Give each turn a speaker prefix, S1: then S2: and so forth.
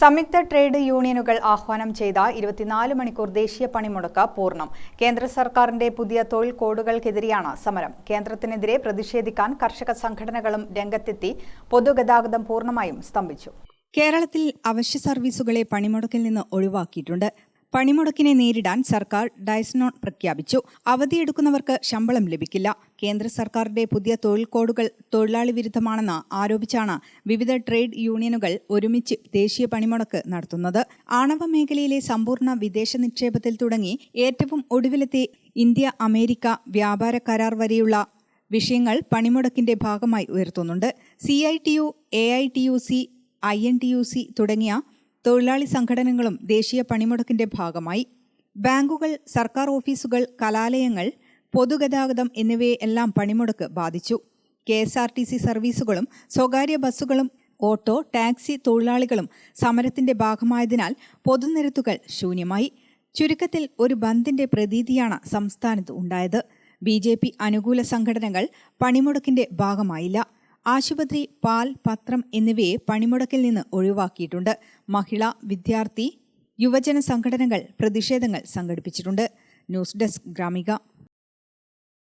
S1: സംയുക്ത ട്രേഡ് യൂണിയനുകൾ ആഹ്വാനം ചെയ്ത ഇരുപത്തിനാല് മണിക്കൂർ ദേശീയ പണിമുടക്ക് പൂർണം. കേന്ദ്ര സർക്കാരിന്റെ പുതിയ തൊഴിൽ കോഡുകൾക്കെതിരെയാണ് സമരം. കേന്ദ്രത്തിനെതിരെ പ്രതിഷേധിക്കാൻ കർഷക സംഘടനകളും രംഗത്തെത്തി പൊതുഗതാഗതം പൂർണമായും സ്തംഭിച്ചു.
S2: കേരളത്തിൽ അവശ്യ സർവീസുകളെ പണിമുടക്കിൽ നിന്ന് ഒഴിവാക്കിയിട്ടുണ്ട്. പണിമുടക്കിനെ നേരിടാൻ സർക്കാർ ഡയസ്നോൺ പ്രഖ്യാപിച്ചു. അവധിയെടുക്കുന്നവർക്ക് ശമ്പളം ലഭിക്കില്ല. കേന്ദ്ര സർക്കാരിന്റെ പുതിയ തൊഴിൽ കോഡുകൾ തൊഴിലാളി വിരുദ്ധമാണെന്ന് ആരോപിച്ചാണ് വിവിധ ട്രേഡ് യൂണിയനുകൾ ഒരുമിച്ച് ദേശീയ പണിമുടക്ക് നടത്തുന്നത്. ആണവ മേഖലയിലെ സമ്പൂർണ വിദേശ നിക്ഷേപത്തിൽ തുടങ്ങി ഏറ്റവും ഒടുവിലത്തെ ഇന്ത്യ അമേരിക്ക വ്യാപാര കരാർ വരെയുള്ള വിഷയങ്ങൾ പണിമുടക്കിന്റെ ഭാഗമായി ഉയർത്തുന്നുണ്ട്. C I T U A I T U C I N T U C തുടങ്ങിയ തൊഴിലാളി സംഘടനകളും ദേശീയ പണിമുടക്കിന്റെ ഭാഗമായി ബാങ്കുകൾ സർക്കാർ ഓഫീസുകൾ കലാലയങ്ങൾ പൊതുഗതാഗതം എന്നിവയെ എല്ലാം പണിമുടക്ക് ബാധിച്ചു. K S R T C സർവീസുകളും സ്വകാര്യ ബസ്സുകളും ഓട്ടോ ടാക്സി തൊഴിലാളികളും സമരത്തിന്റെ ഭാഗമായതിനാൽ പൊതുനിരത്തുകൾ ശൂന്യമായി. ചുരുക്കത്തിൽ ഒരു ബന്ദിന്റെ പ്രതീതിയാണ് സംസ്ഥാനത്ത് ഉണ്ടായത്. ബി അനുകൂല സംഘടനകൾ പണിമുടക്കിന്റെ ഭാഗമായില്ല. ആശുപത്രി പാൽ പത്രം എന്നിവയെ പണിമുടക്കിൽ നിന്ന് ഒഴിവാക്കിയിട്ടുണ്ട്. മഹിള വിദ്യാർത്ഥി യുവജന സംഘടനകൾ പ്രതിഷേധങ്ങൾ സംഘടിപ്പിച്ചിട്ടുണ്ട്. News desk Gramika.